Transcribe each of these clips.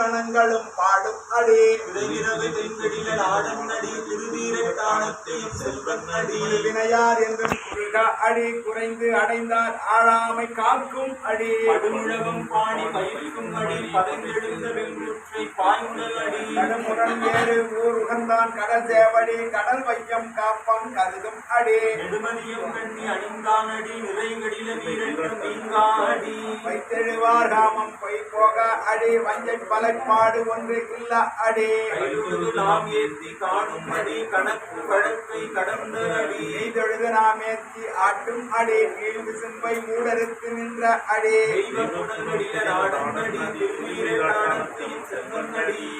கணங்களும் பாடும் அடி தென்கடில வினையார் குறுக அடி. குறைந்து அடைந்தார் ஆழாமை காக்கும் அடி. படுமுழவும் பாணி பயிர்க்கும் அடி. பதங்கெழுந்த வெங்குற்றை பாய்முதல் அடி. கடுமுரண் ஏறு ஊர் உகந்தான் கடல் சேவடி கடல் வையம் காப்பான் கருதும் அடி. நெடுமதியம் கண்ணி அணிந்தான் அடி. நிறைகடில வீரட்டும் நீங்காடி வைத்தெழுவார் காமம் பொய் போக அடி. வஞ்சை பலைப்பாடு ஒன்று இல்ல அடி. நாம் ஏத்தி காணும் அடி. கணக்கு வழக்கை கடந்த அடி. எய்தொழுது நாம் ஏற்றி ஆட்டும் அடி. வீழ்ந்து சிம்பை மூடறுத்து நின்ற அடி.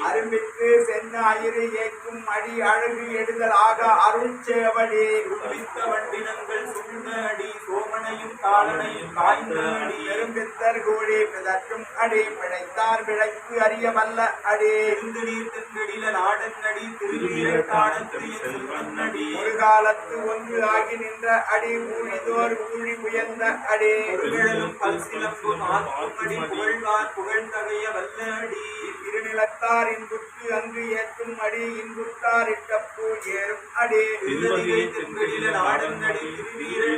அரும்பிற்கு சென்ன அயிறு ஏற்கும் அடி. அழகு எடுதல் ஆக அருள் சேவடி தும்பித்த வண்டினங்கள் சுண்ட அடி. சோமனையும் காலனையும் காய்ந்த அடி. பெரும்பித்தர் கூடி பிதற்றும் அடி பிழைத்தார் பிழைப்பு அறிய வல்ல அடி இருந்து நீர் தென்கடில நாடன்னடி திருவீரட்டானத்தையும் செல்வன்னடி ஒரு காலத்து ஒன்று ஆகி நின்ற அடி ஊழிதோர் ஊழி உயர்ந்த அடி. பொருள்களும் பல்சிலம்பும் ஆக்கும் அடி புகழ்வார் புகழ்ந்தகைய வல்ல அடி. திருநிலத்தார் இன்புற்று அங்கு ஏற்றும் அடி இன்புற்றார் இட்டப்பூ ஏறும் அடி. திருநதிகை தென்கடில இரு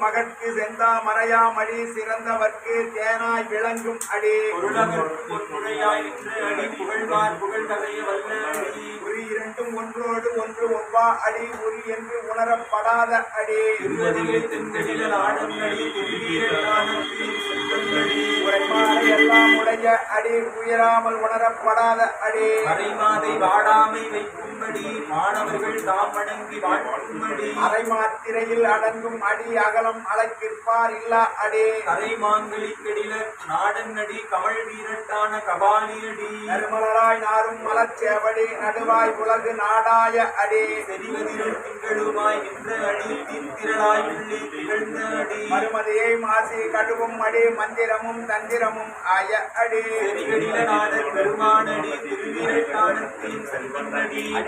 மகற்கு செந்தா மறையாமடி சிறந்தவர்க்கு தேனாய் விளங்கும் அடி. உரி இரண்டும் ஒன்றோடு ஒன்று ஒவ்வா அடி. உரி என்று உணரப்படாத அடி. எல்லாம் உடைய அடி உயராமல் உணரப்படாத அடி. மறைமாதை வாடாமை வைக்கும்படி மாணவர்கள் தாம் வணங்கி வாழ்த்தும்படி அரை மாத்திரையில் அடங்கும் அடி அகலம் அழைக்கிற்பார் இல்லா அடி. கரைமாங்கலி கெடில நாடன்னடி கமழ் வீரட்டான கபாலியடி. நறுமலராய் நாரும் மலச்சேவடி நடுவாய் உலகு நாடாய அடி. திங்களுமாய் அடி தீர்த்திரளாய் உள்ளி திகழ்ந்த அடி மறுமதியை மாசி கடுவும் அடி மந்திரமும் தந்திரமும் ஆய அடி. நாட பெருமானடி திருவீரட்டானத்தின் செல்வன்னடி